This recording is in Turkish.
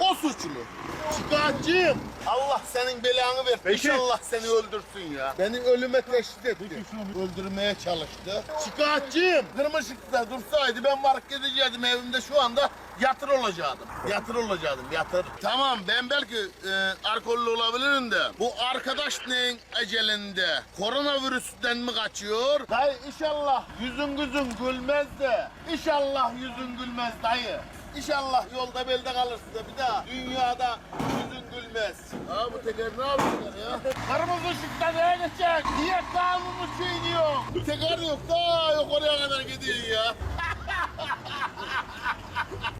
o suçlu. Şikayetçiyim. Allah senin belanı ver. Peki. İnşallah seni öldürsün ya. Beni ölüme teşhis etti. Öldürmeye çalıştı. Şikayetçiyim. Kırmızı ışıkta dursaydı ben varıp gidecektim evimde şu anda yatır olacaktım. Yatır olacaktım yatır. Tamam ben belki e, alkollü olabilirim de bu arkadaş neyin ecelinde koronavirüsten mi kaçıyor? Dayı inşallah yüzün gözün gülmez de inşallah yüzün gülmez dayı. İnşallah yolda belde kalırsın da bir dünyada yüzün gülmez. Aa bu teker ne yapıyorlar ya? Kırmızı ışıkta neye geçecek? Niye kanunu çiğniyor? Teker yok da yok oraya kadar gidiyor ya.